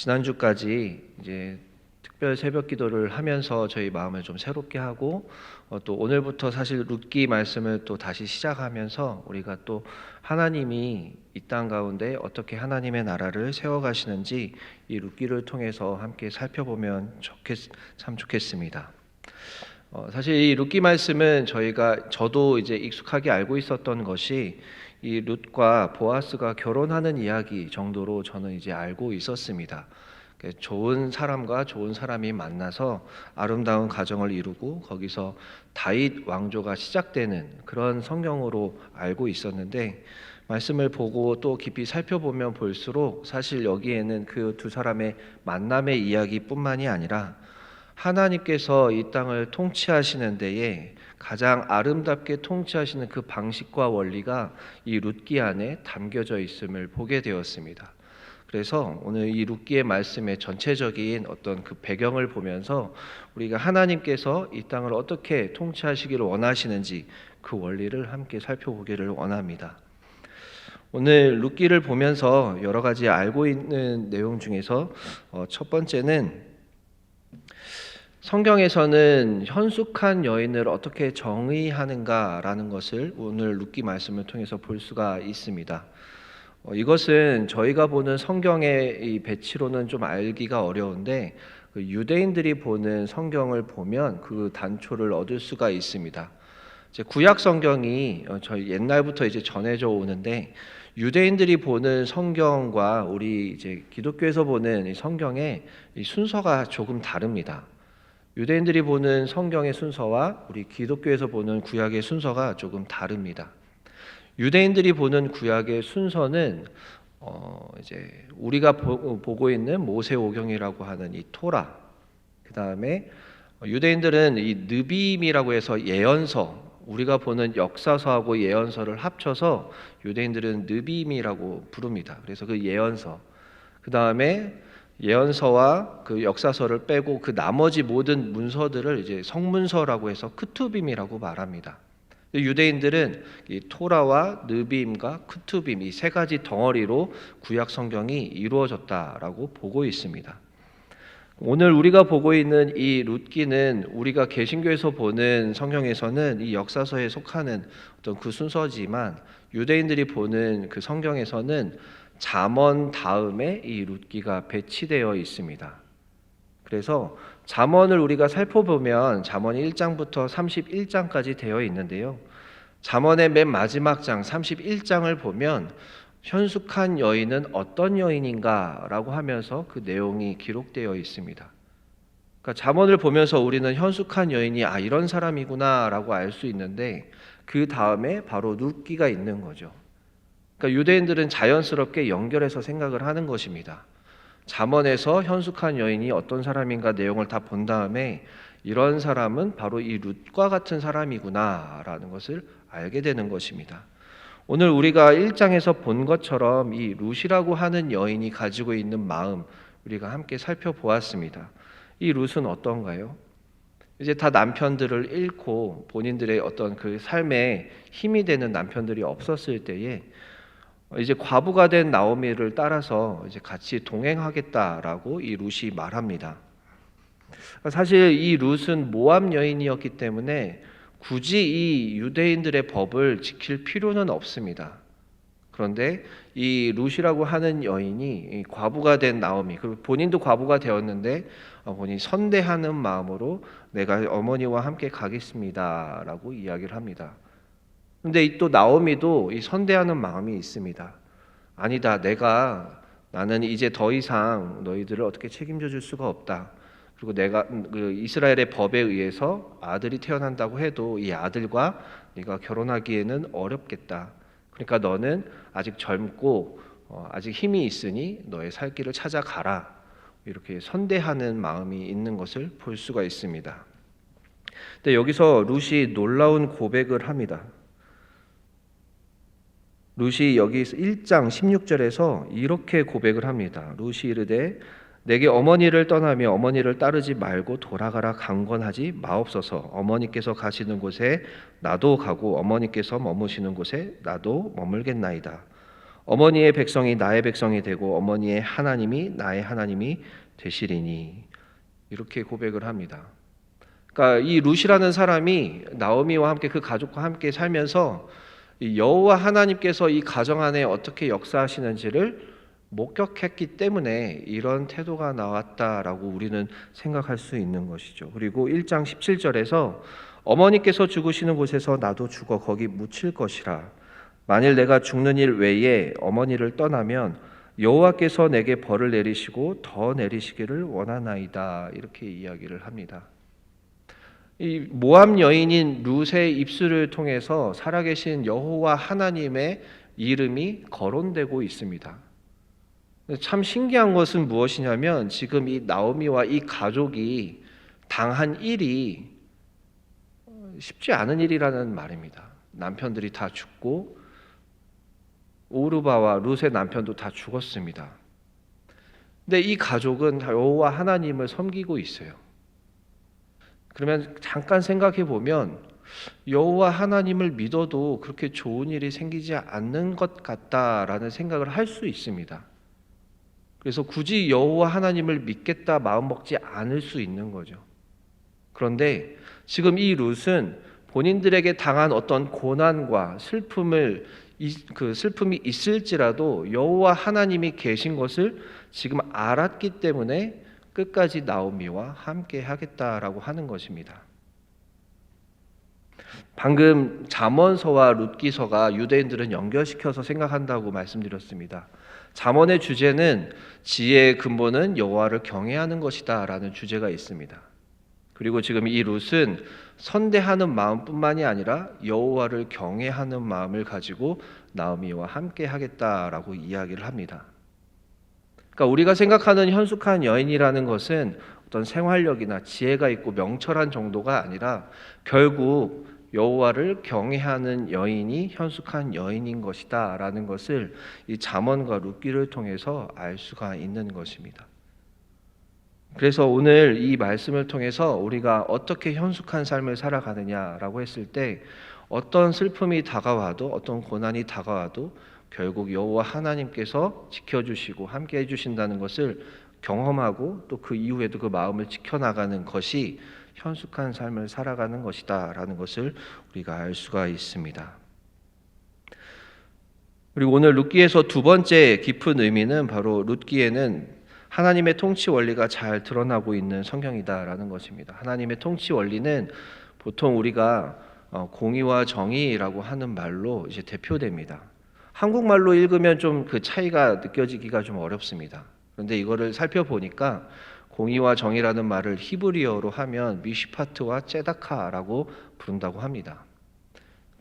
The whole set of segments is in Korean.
지난주까지 이제 특별 새벽 기도를 하면서 저희 마음을 좀 새롭게 하고 어, 또 오늘부터 사실 룻기 말씀을 또 다시 시작하면서 우리가 또 하나님이 이 땅 가운데 어떻게 하나님의 나라를 세워 가시는지 이 룻기를 통해서 함께 살펴보면 좋겠 참 좋겠습니다. 어, 사실 이 룻기 말씀은 저희가 저도 이제 익숙하게 알고 있었던 것이 이 룻과 보아스가 결혼하는 이야기 정도로 저는 이제 알고 있었습니다. 그 좋은 사람과 좋은 사람이 만나서 아름다운 가정을 이루고 거기서 다윗 왕조가 시작되는 그런 성경으로 알고 있었는데 말씀을 보고 또 깊이 살펴보면 볼수록 사실 여기에는 그 두 사람의 만남의 이야기뿐만이 아니라 하나님께서 이 땅을 통치하시는 데에 가장 아름답게 통치하시는 그 방식과 원리가 이 룻기 안에 담겨져 있음을 보게 되었습니다. 그래서 오늘 이 룻기의 말씀의 전체적인 어떤 그 배경을 보면서 우리가 하나님께서 이 땅을 어떻게 통치하시기를 원하시는지 그 원리를 함께 살펴보기를 원합니다. 오늘 룻기를 보면서 여러 가지 알고 있는 내용 중에서 어, 첫 번째는 성경에서는 현숙한 여인을 어떻게 정의하는가라는 것을 오늘 룻기 말씀을 통해서 볼 수가 있습니다. 어, 이것은 저희가 보는 성경의 이 배치로는 좀 알기가 어려운데 그 유대인들이 보는 성경을 보면 그 단초를 얻을 수가 있습니다. 구약 성경이 어, 저희 옛날부터 이제 전해져 오는데 유대인들이 보는 성경과 우리 이제 기독교에서 보는 이 성경의 이 순서가 조금 다릅니다. 유대인들이 보는 성경의 순서와 우리 기독교에서 보는 구약의 순서가 조금 다릅니다. 유대인들이 보는 구약의 순서는 어 이제 우리가 보, 보고 있는 모세오경이라고 하는 이 토라 그 다음에 유대인들은 이 느비임이라고 해서 예언서 우리가 보는 역사서하고 예언서를 합쳐서 유대인들은 느비임이라고 부릅니다. 그래서 그 예언서 그 다음에 예언서와 그 역사서를 빼고 그 나머지 모든 문서들을 이제 성문서라고 해서 크투빔이라고 말합니다. 유대인들은 이 토라와 느빔과 크투빔 이 세 가지 덩어리로 구약 성경이 이루어졌다라고 보고 있습니다. 오늘 우리가 보고 있는 이 룻기는 우리가 개신교에서 보는 성경에서는 이 역사서에 속하는 어떤 그 순서지만 유대인들이 보는 그 성경에서는 잠언 다음에 이 룻기가 배치되어 있습니다. 그래서 잠언을 우리가 살펴보면 잠언 1장부터 31장까지 되어 있는데요. 잠언의 맨 마지막 장 31장을 보면 현숙한 여인은 어떤 여인인가라고 하면서 그 내용이 기록되어 있습니다. 그러니까 잠언을 보면서 우리는 현숙한 여인이 아 이런 사람이구나라고 알 수 있는데 그 다음에 바로 룻기가 있는 거죠. 그러니까 유대인들은 자연스럽게 연결해서 생각을 하는 것입니다. 잠언에서 현숙한 여인이 어떤 사람인가 내용을 다 본 다음에 이런 사람은 바로 이 룻과 같은 사람이구나라는 것을 알게 되는 것입니다. 오늘 우리가 1장에서 본 것처럼 이 룻이라고 하는 여인이 가지고 있는 마음 우리가 함께 살펴보았습니다. 이 룻은 어떤가요? 이제 다 남편들을 잃고 본인들의 어떤 그 삶에 힘이 되는 남편들이 없었을 때에 이제 과부가 된 나오미를 따라서 이제 같이 동행하겠다라고 이 룻이 말합니다. 사실 이 룻은 모압 여인이었기 때문에 굳이 이 유대인들의 법을 지킬 필요는 없습니다. 그런데 이 룻이라고 하는 여인이 과부가 된 나오미, 그리고 본인도 과부가 되었는데 어, 본인 선대하는 마음으로 내가 어머니와 함께 가겠습니다라고 이야기를 합니다. 근데 또 나오미도 이 선대하는 마음이 있습니다. 아니다, 내가 나는 이제 더 이상 너희들을 어떻게 책임져 줄 수가 없다. 그리고 내가 그 이스라엘의 법에 의해서 아들이 태어난다고 해도 이 아들과 네가 결혼하기에는 어렵겠다. 그러니까 너는 아직 젊고 어, 아직 힘이 있으니 너의 살 길을 찾아가라. 이렇게 선대하는 마음이 있는 것을 볼 수가 있습니다. 근데 여기서 룻이 놀라운 고백을 합니다. 룻이 여기 1장 16절에서 이렇게 고백을 합니다. 룻이 이르되 내게 어머니를 떠나며 어머니를 따르지 말고 돌아가라 강권하지 마옵소서. 어머니께서 가시는 곳에 나도 가고 어머니께서 머무시는 곳에 나도 머물겠나이다. 어머니의 백성이 나의 백성이 되고 어머니의 하나님이 나의 하나님이 되시리니 이렇게 고백을 합니다. 그러니까 이 룻이라는 사람이 나오미와 함께 그 가족과 함께 살면서 이 여호와 하나님께서 이 가정 안에 어떻게 역사하시는지를 목격했기 때문에 이런 태도가 나왔다라고 우리는 생각할 수 있는 것이죠. 그리고 1장 17절에서 어머니께서 죽으시는 곳에서 나도 죽어 거기 묻힐 것이라. 만일 내가 죽는 일 외에 어머니를 떠나면 여호와께서 내게 벌을 내리시고 더 내리시기를 원하나이다. 이렇게 이야기를 합니다. 이 모함 여인인 룻의 입술을 통해서 살아계신 여호와 하나님의 이름이 거론되고 있습니다. 참 신기한 것은 무엇이냐면 지금 이 나오미와 이 가족이 당한 일이 쉽지 않은 일이라는 말입니다. 남편들이 다 죽고 오르바와 룻의 남편도 다 죽었습니다. 근데 이 가족은 여호와 하나님을 섬기고 있어요. 그러면 잠깐 생각해 보면 여호와 하나님을 믿어도 그렇게 좋은 일이 생기지 않는 것 같다라는 생각을 할 수 있습니다. 그래서 굳이 여호와 하나님을 믿겠다 마음 먹지 않을 수 있는 거죠. 그런데 지금 이 룻은 본인들에게 당한 어떤 고난과 슬픔을 그 슬픔이 있을지라도 여호와 하나님이 계신 것을 지금 알았기 때문에 끝까지 나오미와 함께 하겠다라고 하는 것입니다. 방금 잠언서와 룻기서가 유대인들은 연결시켜서 생각한다고 말씀드렸습니다. 잠언의 주제는 지혜의 근본은 여호와를 경외하는 것이다라는 주제가 있습니다. 그리고 지금 이 룻은 선대하는 마음뿐만이 아니라 여호와를 경외하는 마음을 가지고 나오미와 함께 하겠다라고 이야기를 합니다. 그러니까 우리가 생각하는 현숙한 여인이라는 것은 어떤 생활력이나 지혜가 있고 명철한 정도가 아니라 결국 여호와를 경외하는 여인이 현숙한 여인인 것이다라는 것을 이 잠언과 룻기를 통해서 알 수가 있는 것입니다. 그래서 오늘 이 말씀을 통해서 우리가 어떻게 현숙한 삶을 살아가느냐라고 했을 때 어떤 슬픔이 다가와도 어떤 고난이 다가와도 결국 여호와 하나님께서 지켜주시고 함께 해주신다는 것을 경험하고 또 그 이후에도 그 마음을 지켜나가는 것이 현숙한 삶을 살아가는 것이다라는 것을 우리가 알 수가 있습니다. 그리고 오늘 룻기에서 두 번째 깊은 의미는 바로 룻기에는 하나님의 통치 원리가 잘 드러나고 있는 성경이다라는 것입니다. 하나님의 통치 원리는 보통 우리가 어, 공의와 정의라고 하는 말로 이제 대표됩니다. 한국말로 읽으면 좀 그 차이가 느껴지기가 좀 어렵습니다. 그런데 이거를 살펴보니까 공의와 정의라는 말을 히브리어로 하면 미시파트와 제다카라고 부른다고 합니다.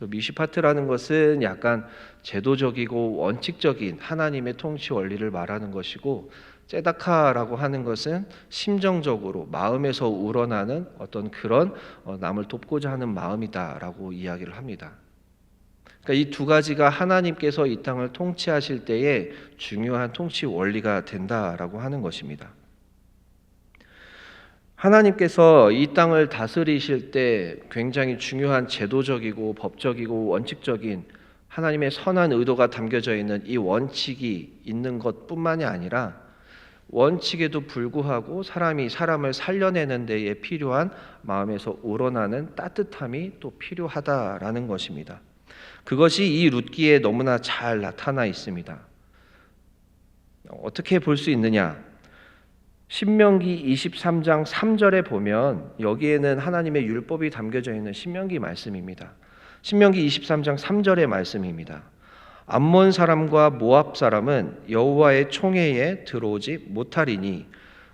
그 미시파트라는 것은 약간 제도적이고 원칙적인 하나님의 통치 원리를 말하는 것이고 제다카라고 하는 것은 심정적으로 마음에서 우러나는 어떤 그런 어, 남을 돕고자 하는 마음이다라고 이야기를 합니다. 그러니까 이 두 가지가 하나님께서 이 땅을 통치하실 때에 중요한 통치 원리가 된다라고 하는 것입니다. 하나님께서 이 땅을 다스리실 때 굉장히 중요한 제도적이고 법적이고 원칙적인 하나님의 선한 의도가 담겨져 있는 이 원칙이 있는 것 뿐만이 아니라 원칙에도 불구하고 사람이 사람을 살려내는 데에 필요한 마음에서 우러나는 따뜻함이 또 필요하다라는 것입니다. 그것이 이 룻기에 너무나 잘 나타나 있습니다. 어떻게 볼 수 있느냐? 신명기 23장 3절에 보면 여기에는 하나님의 율법이 담겨져 있는 신명기 말씀입니다. 신명기 23장 3절의 말씀입니다. 암몬 사람과 모압 사람은 여호와의 총회에 들어오지 못하리니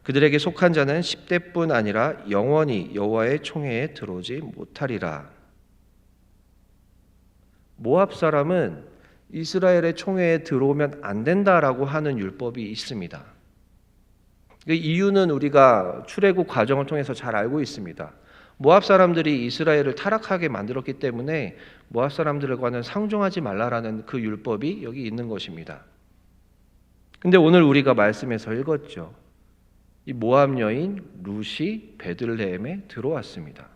그들에게 속한 자는 10대뿐 아니라 영원히 여호와의 총회에 들어오지 못하리라. 모압 사람은 이스라엘의 총회에 들어오면 안 된다라고 하는 율법이 있습니다. 그 이유는 우리가 출애굽 과정을 통해서 잘 알고 있습니다. 모압 사람들이 이스라엘을 타락하게 만들었기 때문에 모압 사람들과는 상종하지 말라라는 그 율법이 여기 있는 것입니다. 근데 오늘 우리가 말씀에서 읽었죠. 이 모압 여인 룻이 베들레헴에 들어왔습니다.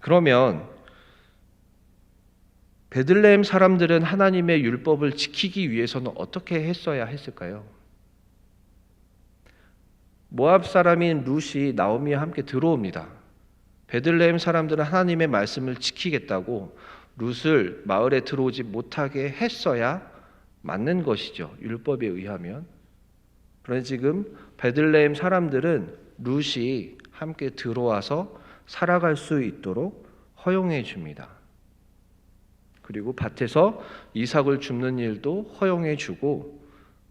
그러면 베들레헴 사람들은 하나님의 율법을 지키기 위해서는 어떻게 했어야 했을까요? 모압 사람인 룻이 나오미와 함께 들어옵니다. 베들레헴 사람들은 하나님의 말씀을 지키겠다고 룻을 마을에 들어오지 못하게 했어야 맞는 것이죠. 율법에 의하면. 그런데 지금 베들레헴 사람들은 룻이 함께 들어와서 살아갈 수 있도록 허용해 줍니다. 그리고 밭에서 이삭을 줍는 일도 허용해 주고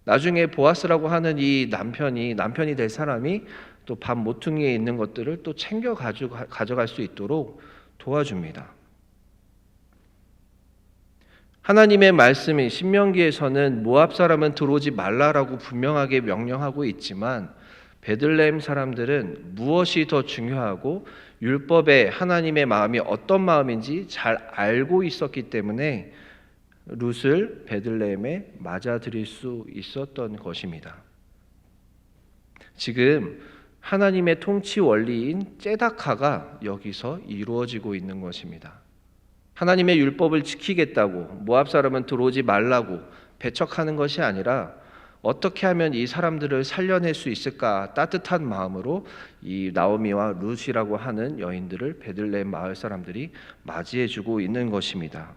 나중에 보아스라고 하는 이 남편이 남편이 될 사람이 또 밥 모퉁이에 있는 것들을 또 챙겨 가져갈 수 있도록 도와줍니다. 하나님의 말씀이 신명기에서는 모압 사람은 들어오지 말라라고 분명하게 명령하고 있지만 베들레헴 사람들은 무엇이 더 중요하고 율법에 하나님의 마음이 어떤 마음인지 잘 알고 있었기 때문에 룻을 베들레헴에 맞아들일 수 있었던 것입니다. 지금 하나님의 통치 원리인 제다카가 여기서 이루어지고 있는 것입니다. 하나님의 율법을 지키겠다고 모압 사람은 들어오지 말라고 배척하는 것이 아니라 어떻게 하면 이 사람들을 살려낼 수 있을까 따뜻한 마음으로 이 나오미와 룻이라고 하는 여인들을 베들레헴 마을 사람들이 맞이해 주고 있는 것입니다.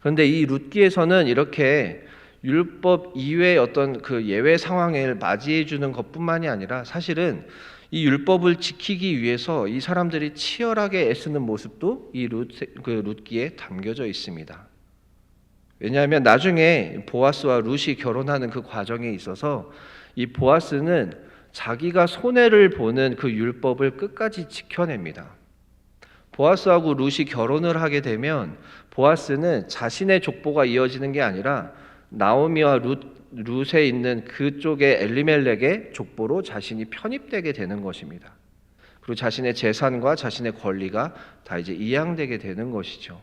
그런데 이 룻기에서는 이렇게 율법 이외의 어떤 그 예외 상황을 맞이해 주는 것뿐만이 아니라 사실은 이 율법을 지키기 위해서 이 사람들이 치열하게 애쓰는 모습도 이 룻, 그 룻기에 담겨져 있습니다. 왜냐하면 나중에 보아스와 룻이 결혼하는 그 과정에 있어서 이 보아스는 자기가 손해를 보는 그 율법을 끝까지 지켜냅니다. 보아스하고 룻이 결혼을 하게 되면 보아스는 자신의 족보가 이어지는 게 아니라 나오미와 룻, 룻에 있는 그쪽의 엘리멜렉의 족보로 자신이 편입되게 되는 것입니다. 그리고 자신의 재산과 자신의 권리가 다 이제 이양되게 되는 것이죠.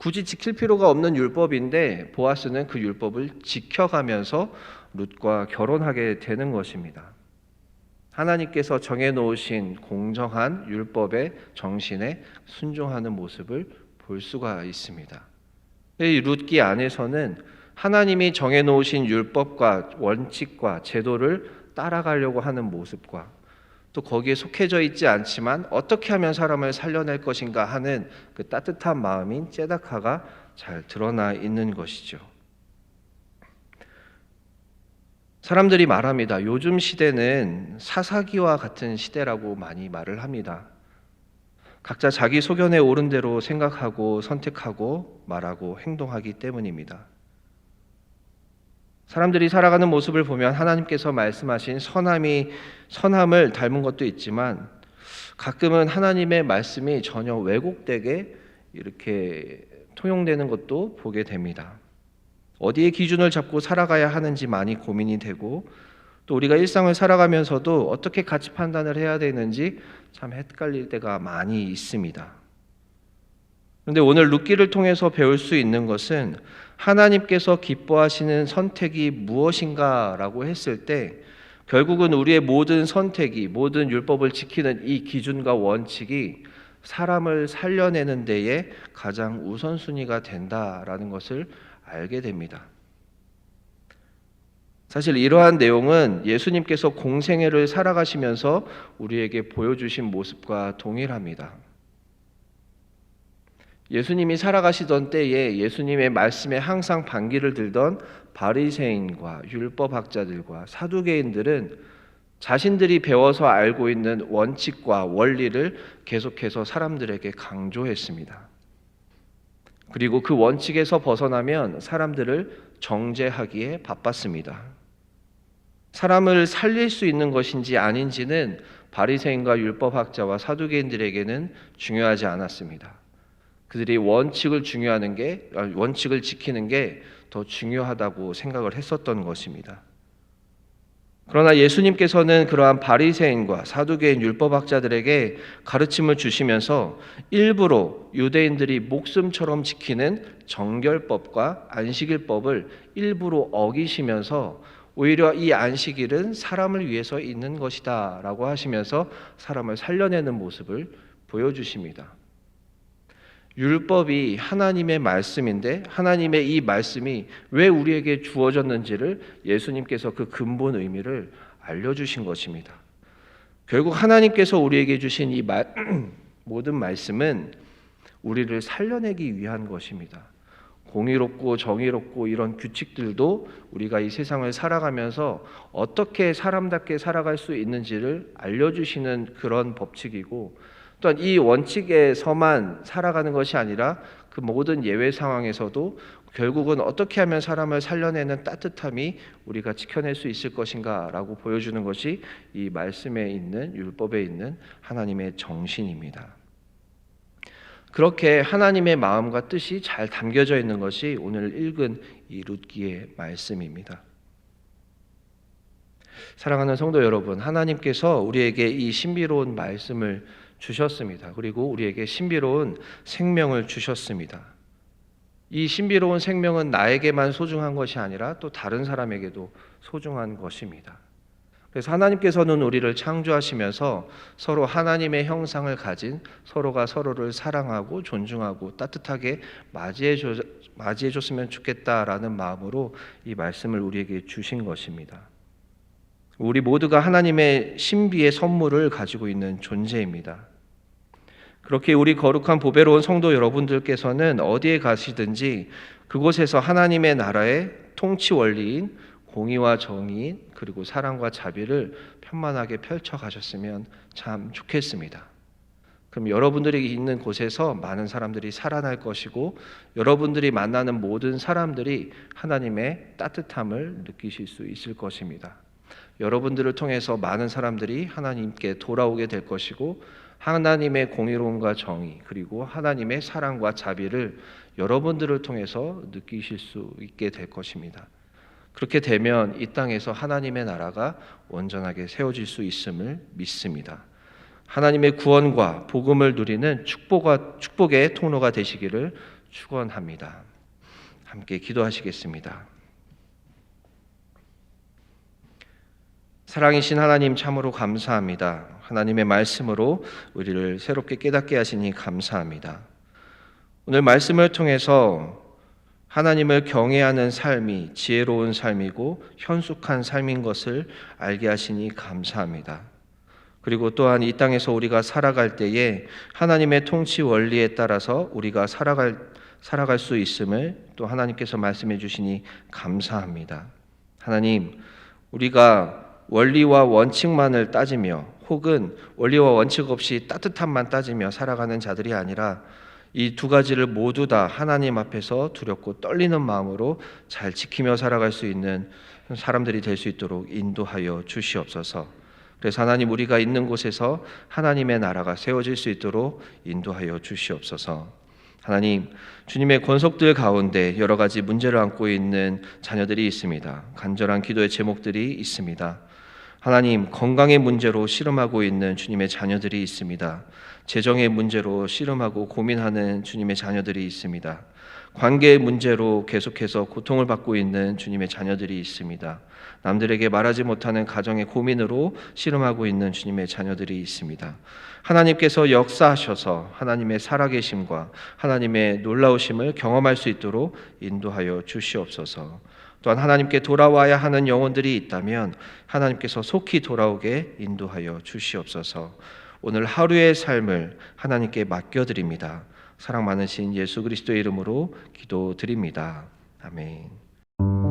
굳이 지킬 필요가 없는 율법인데 보아스는 그 율법을 지켜가면서 룻과 결혼하게 되는 것입니다. 하나님께서 정해 놓으신 공정한 율법의 정신에 순종하는 모습을 볼 수가 있습니다. 이 룻기 안에서는 하나님이 정해 놓으신 율법과 원칙과 제도를 따라가려고 하는 모습과 또 거기에 속해져 있지 않지만 어떻게 하면 사람을 살려낼 것인가 하는 그 따뜻한 마음인 제다카가 잘 드러나 있는 것이죠. 사람들이 말합니다. 요즘 시대는 사사기와 같은 시대라고 많이 말을 합니다. 각자 자기 소견에 옳은 대로 생각하고 선택하고 말하고 행동하기 때문입니다. 사람들이 살아가는 모습을 보면 하나님께서 말씀하신 선함이 선함을 닮은 것도 있지만 가끔은 하나님의 말씀이 전혀 왜곡되게 이렇게 통용되는 것도 보게 됩니다. 어디에 기준을 잡고 살아가야 하는지 많이 고민이 되고 또 우리가 일상을 살아가면서도 어떻게 가치 판단을 해야 되는지 참 헷갈릴 때가 많이 있습니다. 그런데 오늘 룻기를 통해서 배울 수 있는 것은 하나님께서 기뻐하시는 선택이 무엇인가라고 했을 때 결국은 우리의 모든 선택이 모든 율법을 지키는 이 기준과 원칙이 사람을 살려내는 데에 가장 우선순위가 된다라는 것을 알게 됩니다. 사실 이러한 내용은 예수님께서 공생애를 살아가시면서 우리에게 보여주신 모습과 동일합니다. 예수님이 살아가시던 때에 예수님의 말씀에 항상 반기를 들던 바리새인과 율법학자들과 사두개인들은 자신들이 배워서 알고 있는 원칙과 원리를 계속해서 사람들에게 강조했습니다. 그리고 그 원칙에서 벗어나면 사람들을 정죄하기에 바빴습니다. 사람을 살릴 수 있는 것인지 아닌지는 바리새인과 율법학자와 사두개인들에게는 중요하지 않았습니다. 그들이 원칙을 중요하는 게 아, 원칙을 지키는 게 더 중요하다고 생각을 했었던 것입니다. 그러나 예수님께서는 그러한 바리새인과 사두개인 율법학자들에게 가르침을 주시면서 일부러 유대인들이 목숨처럼 지키는 정결법과 안식일법을 일부러 어기시면서 오히려 이 안식일은 사람을 위해서 있는 것이다라고 하시면서 사람을 살려내는 모습을 보여주십니다. 율법이 하나님의 말씀인데 하나님의 이 말씀이 왜 우리에게 주어졌는지를 예수님께서 그 근본 의미를 알려주신 것입니다. 결국 하나님께서 우리에게 주신 이 말, 모든 말씀은 우리를 살려내기 위한 것입니다. 공의롭고 정의롭고 이런 규칙들도 우리가 이 세상을 살아가면서 어떻게 사람답게 살아갈 수 있는지를 알려주시는 그런 법칙이고 또한 이 원칙에서만 살아가는 것이 아니라 그 모든 예외 상황에서도 결국은 어떻게 하면 사람을 살려내는 따뜻함이 우리가 지켜낼 수 있을 것인가라고 보여주는 것이 이 말씀에 있는 율법에 있는 하나님의 정신입니다. 그렇게 하나님의 마음과 뜻이 잘 담겨져 있는 것이 오늘 읽은 이 룻기의 말씀입니다. 사랑하는 성도 여러분, 하나님께서 우리에게 이 신비로운 말씀을 주셨습니다. 그리고 우리에게 신비로운 생명을 주셨습니다. 이 신비로운 생명은 나에게만 소중한 것이 아니라 또 다른 사람에게도 소중한 것입니다. 그래서 하나님께서는 우리를 창조하시면서 서로 하나님의 형상을 가진 서로가 서로를 사랑하고 존중하고 따뜻하게 맞이해 줬으면 좋겠다라는 마음으로 이 말씀을 우리에게 주신 것입니다. 우리 모두가 하나님의 신비의 선물을 가지고 있는 존재입니다. 그렇게 우리 거룩한 보배로운 성도 여러분들께서는 어디에 가시든지 그곳에서 하나님의 나라의 통치 원리인 공의와 정의 그리고 사랑과 자비를 편만하게 펼쳐 가셨으면 참 좋겠습니다. 그럼 여러분들이 있는 곳에서 많은 사람들이 살아날 것이고 여러분들이 만나는 모든 사람들이 하나님의 따뜻함을 느끼실 수 있을 것입니다. 여러분들을 통해서 많은 사람들이 하나님께 돌아오게 될 것이고 하나님의 공의로움과 정의 그리고 하나님의 사랑과 자비를 여러분들을 통해서 느끼실 수 있게 될 것입니다. 그렇게 되면 이 땅에서 하나님의 나라가 온전하게 세워질 수 있음을 믿습니다. 하나님의 구원과 복음을 누리는 축복과, 축복의 통로가 되시기를 축원합니다. 함께 기도하시겠습니다. 사랑이신 하나님 참으로 감사합니다. 하나님의 말씀으로 우리를 새롭게 깨닫게 하시니 감사합니다. 오늘 말씀을 통해서 하나님을 경외하는 삶이 지혜로운 삶이고 현숙한 삶인 것을 알게 하시니 감사합니다. 그리고 또한 이 땅에서 우리가 살아갈 때에 하나님의 통치 원리에 따라서 우리가 살아갈 살아갈 수 있음을 또 하나님께서 말씀해 주시니 감사합니다. 하나님, 우리가 원리와 원칙만을 따지며 혹은 원리와 원칙 없이 따뜻함만 따지며 살아가는 자들이 아니라 이 두 가지를 모두 다 하나님 앞에서 두렵고 떨리는 마음으로 잘 지키며 살아갈 수 있는 사람들이 될 수 있도록 인도하여 주시옵소서. 그래서 하나님 우리가 있는 곳에서 하나님의 나라가 세워질 수 있도록 인도하여 주시옵소서. 하나님, 주님의 권속들 가운데 여러 가지 문제를 안고 있는 자녀들이 있습니다. 간절한 기도의 제목들이 있습니다. 하나님, 건강의 문제로 씨름하고 있는 주님의 자녀들이 있습니다. 재정의 문제로 씨름하고 고민하는 주님의 자녀들이 있습니다. 관계의 문제로 계속해서 고통을 받고 있는 주님의 자녀들이 있습니다. 남들에게 말하지 못하는 가정의 고민으로 씨름하고 있는 주님의 자녀들이 있습니다. 하나님께서 역사하셔서 하나님의 살아계심과 하나님의 놀라우심을 경험할 수 있도록 인도하여 주시옵소서. 또한 하나님께 돌아와야 하는 영혼들이 있다면 하나님께서 속히 돌아오게 인도하여 주시옵소서. 오늘 하루의 삶을 하나님께 맡겨드립니다. 사랑 많으신 예수 그리스도의 이름으로 기도드립니다. 아멘.